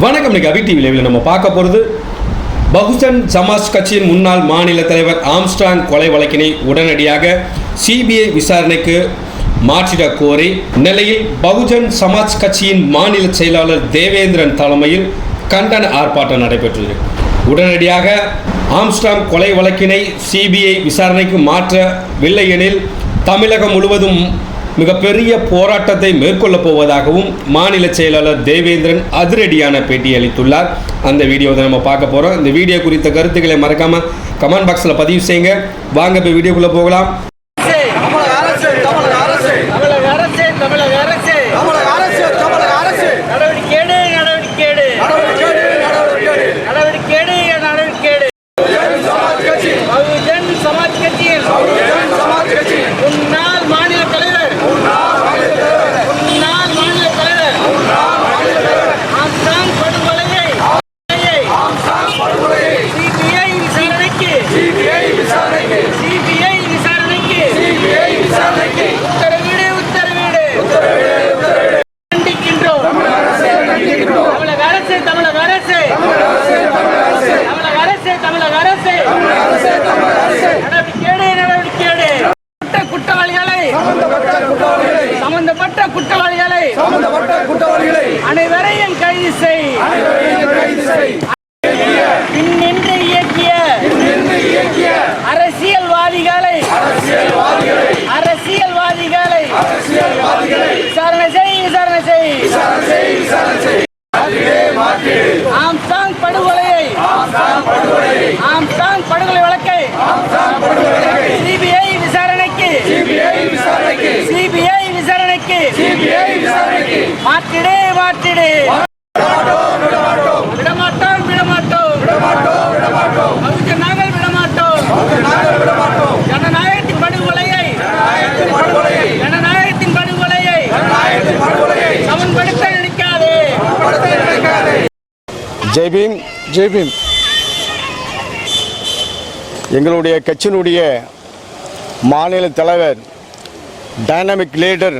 வணக்கம் இன்னைக்கு அவி டிவியில் நம்ம பார்க்க போகிறது பகுஜன் சமாஜ் கட்சியின் முன்னாள் மாநில தலைவர் ஆம்ஸ்டாங் கொலை வழக்கினை உடனடியாக சிபிஐ விசாரணைக்கு மாற்றிட கோரி நிலையில் பகுஜன் சமாஜ் கட்சியின் மாநில செயலாளர் தேவேந்திரன் தலைமையில் கண்டன ஆர்ப்பாட்டம் நடைபெற்றது. உடனடியாக ஆம்ஸ்டாங் கொலை வழக்கினை சிபிஐ விசாரணைக்கு மாற்றவில்லை எனில் தமிழகம் முழுவதும் மிகப்பெரிய போராட்டத்தை மேற்கொள்ளப் போவதாகவும் மாநில செயலாளர் தேவேந்திரன் அதிரடியான பேட்டி அளித்துள்ளார். அந்த வீடியோவை நம்ம பார்க்க போகிறோம் இந்த வீடியோ குறித்த கருத்துக்களை மறக்காமல் கமெண்ட் பாக்ஸில் பதிவு செய்யுங்க. வாங்க இப்போ வீடியோக்குள்ளே போகலாம் அரசு, தமிழக அரசு, தமிழக அரசு, தமிழக அரசு தமிழக அரசு தமிழக அரசு, தமிழக அரசு. நடவடிக்கை எடு நடவடிக்கை எடு நடவடிக்கை எடு, நடவடிக்கை எடு. நடவடிக்கை எடு நடவடிக்கை எடு பகுஜன் சமாஜ் கட்சி, பகுஜன் சமாஜ் கட்சியின் பகுஜன் சமாஜ் கட்சி, முன்னாள் மாநில தலைவர் முன்னாள் மாநில தலைவர், முன்னாள் மாநில தலைவர் முன்னாள் மாநில தலைவர், ஆம்ஸ்ட்ராங் படுகொலையை ஆம்சாங் படுகொலையை சிபிஐ விசாரணைக்கு CBI விசாரணைக்கு, சிபிஐ விசாரணைக்கு CBI விசாரணைக்கு உத்தரவிடு உத்தரவிடு உத்தரவிடு, உத்தரவிடு. கண்டிக்கின்றோம் தமிழக அரசை கண்டிக்கின்றோம். தமிழக அரசு தமிழக அரசு. தமிழக அரசு, தமிழக அரசு, நடவடிக்கை நடவடிக்கை குற்ற குற்றவாளிகளை சம்பந்தப்பட்ட குற்றவாளிகளை சம்பந்தப்பட்ட குற்றவாளிகளை அனைவரையும் கைது செய். அனைவரையும் இயக்கிய இயக்கிய அரசியல்வாதிகளை அரசியல்வாதிகளை அரசியல்வாதிகளை அரசியல்வாதிகளை விசாரணை செய் விசாரணை செய். விசாரணை செய், விசாரணை செய். மாற்றிடு, மாற்றிடு. ஆம்சாங் படுகொலையை ஆம்சாங் படுகொலை. வழக்கை. சிபிஐ விசாரணைக்கு. சிபிஐ விசாரணைக்கு. மாற்றிடு மாற்றிடு விடமாட்டோம், விடமாட்டோம். அதுக்கு நாங்கள் விடமாட்டோம். ஜனநாயகத்தின் படுகொலையை. ஜனநாயகத்தின் படுகொலையை, சமன்படுத்த நினைக்காதே. படுத்த நினைக்காதே. எங்களுடைய கட்சியினுடைய மாநில தலைவர் டைனமிக் லீடர்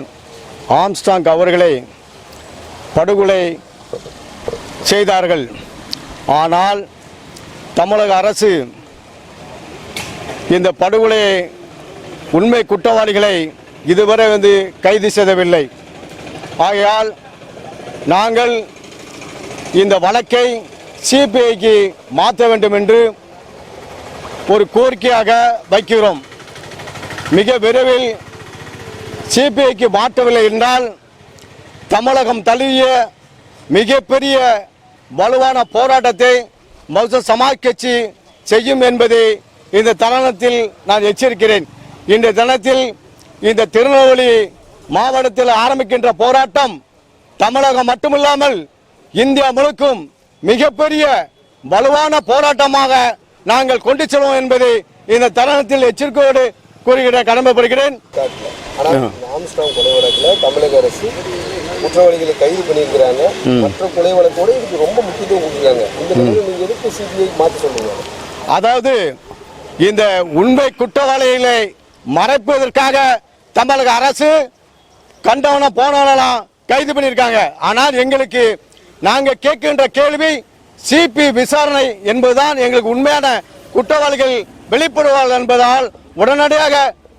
ஆம்ஸ்டாங் அவர்களை படுகொலை செய்தார்கள். ஆனால் தமிழக அரசு இந்த படுகொலையை உண்மை குற்றவாளிகளை இதுவரை வந்து கைது செய்யவில்லை ஆகையால் நாங்கள் இந்த வழக்கை சிபிஐக்கு மாற்ற வேண்டும் என்று ஒரு கோரிக்கையாக வைக்கிறோம். மிக விரைவில் சிபிஐக்கு மாற்றவில்லை என்றால் தமிழகம் தழுவிய மிகப்பெரிய வலுவான போராட்டத்தை மௌச சமாஜ் கட்சி செய்யும் என்பதை இந்த தருணத்தில் நான் எச்சரிக்கிறேன். இந்த தினத்தில் இந்த திருநெல்வேலி மாவட்டத்தில் ஆரம்பிக்கின்ற போராட்டம் தமிழகம் மட்டுமில்லாமல் இந்தியா முழுக்கும் மிகப்பெரிய வலுவான போராட்டமாக நாங்கள் கொண்டு செல்வோம் என்பதை இந்த தருணத்தில் எச்சரிக்கையோடு கூறுகிற கடமைப்படுகிறேன். தமிழக அரசு குற்றவாளிகளை கைது பண்ணியிருக்கிறாங்க. மற்ற கொலை வழக்கோட இதுக்கு ரொம்ப முக்கியத்துவம் கொடுக்குறாங்க. இந்த நிலையில் நீங்க எதுக்கு சிபிஐ மாற்றி சொல்றீங்க அதாவது இந்த உண்மை குற்றவாளிகளை மறைப்பதற்காக தமிழக அரசு கண்டவன போனவனெல்லாம் கைது பண்ணியிருக்காங்க. ஆனால் எங்களுக்கு நாங்க கேட்கின்ற கேள்வி சிபி விசாரணை என்பதுதான் எங்களுக்கு உண்மையான குற்றவாளிகள் வெளிப்படுவார்கள் என்பதால் உடனடியாக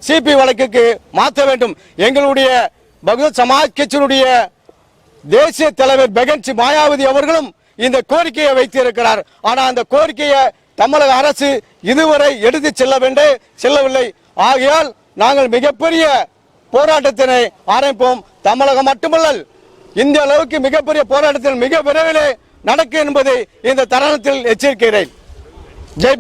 சிபி வழக்குக்கு மாற்ற வேண்டும். எங்களுடைய பகுஜன் சமாஜ் கட்சியினுடைய தேசிய தலைவர் பெகன்சி மாயாவதி அவர்களும் இந்த கோரிக்கையை வைத்திருக்கிறார். ஆனால் அந்த கோரிக்கையை தமிழக அரசு இதுவரை எடுத்து செல்ல வேண்டே செல்லவில்லை. ஆகையால் நாங்கள் மிகப்பெரிய போராட்டத்தினை ஆரம்பிப்போம். தமிழகம் மட்டுமல்ல இந்த அளவுக்கு மிகப்பெரிய போராட்டத்தில் மிக விரைவிலே நடக்கும் என்பதை இந்த தருணத்தில் எச்சரிக்கிறேன். ஜெய்